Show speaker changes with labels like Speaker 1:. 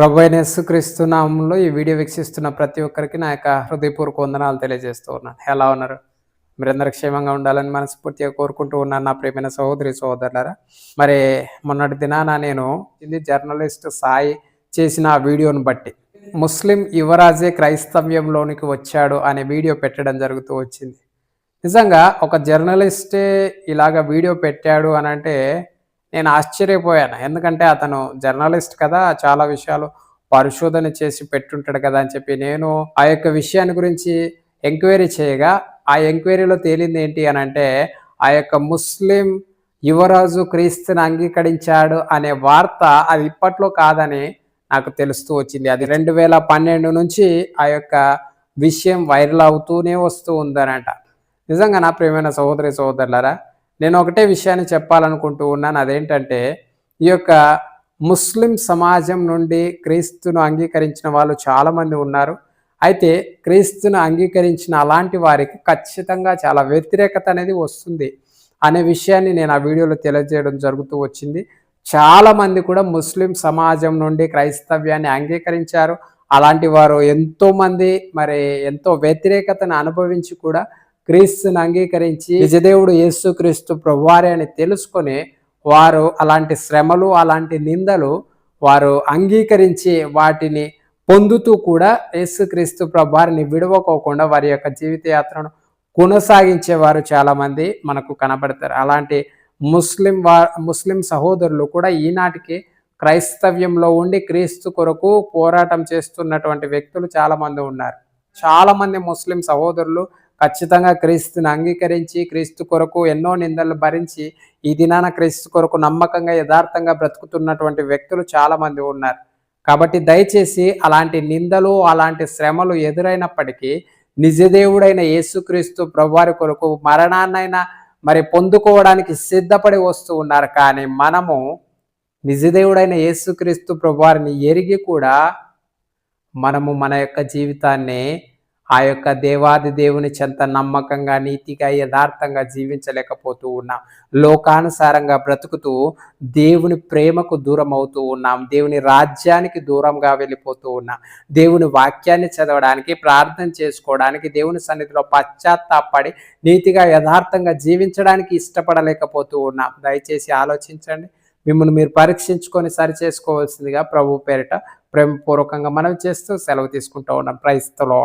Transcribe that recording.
Speaker 1: ప్రభు అయిన యేసుక్రీస్తు నామంలో ఈ వీడియో వీక్షిస్తున్న ప్రతి ఒక్కరికి నా యొక్క హృదయపూర్వక వందనాలు తెలియజేస్తూ ఉన్నాను. ఎలా ఉన్నారు? మీరందరూ క్షేమంగా ఉండాలని మనస్ఫూర్తిగా కోరుకుంటూ ఉన్నాను నా ప్రియమైన సహోదరి సహోదరులారా. మరి మొన్నటి దినాన నేను ఇది జర్నలిస్ట్ సాయి చేసిన ఆ వీడియోను బట్టి ముస్లిం యువరాజే క్రైస్తవ్యంలోనికి వచ్చాడు అనే వీడియో పెట్టడం జరుగుతూ వచ్చింది. నిజంగా ఒక జర్నలిస్టే ఇలాగ వీడియో పెట్టాడు అని అంటే నేను ఆశ్చర్యపోయాను. ఎందుకంటే అతను జర్నలిస్ట్ కదా చాలా విషయాలు పరిశోధన చేసి పెట్టుంటాడు కదా అని చెప్పి నేను ఆ యొక్క విషయాన్ని గురించి ఎంక్వైరీ చేయగా ఆ ఎంక్వైరీలో తేలింది ఏంటి అని అంటే ఆ యొక్క ముస్లిం యువరాజు క్రీస్తుని అంగీకరించాడు అనే వార్త అది ఇప్పట్లో కాదని నాకు తెలుస్తూ వచ్చింది. అది రెండు వేల పన్నెండు నుంచి ఆ యొక్క విషయం వైరల్ అవుతూనే వస్తూ ఉందనంట నిజంగా నా ప్రియమైన సహోదరి సహోదరులారా నేను ఒకటే విషయాన్ని చెప్పాలనుకుంటూ ఉన్నాను. అదేంటంటే ఈ యొక్క ముస్లిం సమాజం నుండి క్రీస్తును అంగీకరించిన వాళ్ళు చాలామంది ఉన్నారు. అయితే క్రీస్తును అంగీకరించిన అలాంటి వారికి ఖచ్చితంగా చాలా వ్యతిరేకత అనేది వస్తుంది అనే విషయాన్ని నేను ఆ వీడియోలో తెలియజేయడం జరుగుతూ వచ్చింది. చాలామంది కూడా ముస్లిం సమాజం నుండి క్రైస్తవ్యాన్ని అంగీకరించారు. అలాంటి వారు ఎంతోమంది మరి ఎంతో వ్యతిరేకతను అనుభవించి కూడా క్రీస్తుని అంగీకరించి నిజదేవుడు యేసు క్రీస్తు ప్రభువారే అని తెలుసుకొని వారు అలాంటి శ్రమలు అలాంటి నిందలు వారు అంగీకరించి వాటిని పొందుతూ కూడా యేసుక్రీస్తు ప్రభువారిని విడవకోకుండా వారి యొక్క జీవిత యాత్రను కొనసాగించేవారు చాలామంది మనకు కనబడతారు. అలాంటి ముస్లిం వా ముస్లిం సహోదరులు కూడా ఈనాటికి క్రైస్తవ్యంలో ఉండి క్రీస్తు కొరకు పోరాటం చేస్తున్నటువంటి వ్యక్తులు చాలామంది ఉన్నారు. చాలామంది ముస్లిం సహోదరులు ఖచ్చితంగా క్రీస్తుని అంగీకరించి క్రీస్తు కొరకు ఎన్నో నిందలు భరించి ఈ దినాన క్రీస్తు కొరకు నమ్మకంగా యథార్థంగా బ్రతుకుతున్నటువంటి వ్యక్తులు చాలామంది ఉన్నారు. కాబట్టి దయచేసి అలాంటి నిందలు అలాంటి శ్రమలు ఎదురైనప్పటికీ నిజదేవుడైన యేసుక్రీస్తు ప్రభువారి కొరకు మరణాన్నైనా మరి పొందుకోవడానికి సిద్ధపడి వస్తూ ఉన్నారు. కానీ మనము నిజదేవుడైన యేసుక్రీస్తు ప్రభువారిని ఎరిగి కూడా మనము మన యొక్క జీవితాన్ని ఆ యొక్క దేవాది దేవుని చెంత నమ్మకంగా నీతిగా యథార్థంగా జీవించలేకపోతూ ఉన్నాం. లోకానుసారంగా బ్రతుకుతూ దేవుని ప్రేమకు దూరం అవుతూ ఉన్నాం. దేవుని రాజ్యానికి దూరంగా వెళ్ళిపోతూ ఉన్నాం. దేవుని వాక్యాన్ని చదవడానికి ప్రార్థన చేసుకోవడానికి దేవుని సన్నిధిలో పశ్చాత్తాపడి నీతిగా యథార్థంగా జీవించడానికి ఇష్టపడలేకపోతూ ఉన్నాం. దయచేసి ఆలోచించండి. మిమ్మల్ని మీరు పరీక్షించుకొని సరి చేసుకోవాల్సిందిగా ప్రభు పేరిట ప్రేమపూర్వకంగా మనం చేస్తూ సెలవు తీసుకుంటూ ఉన్నాం. ప్రైస్తలో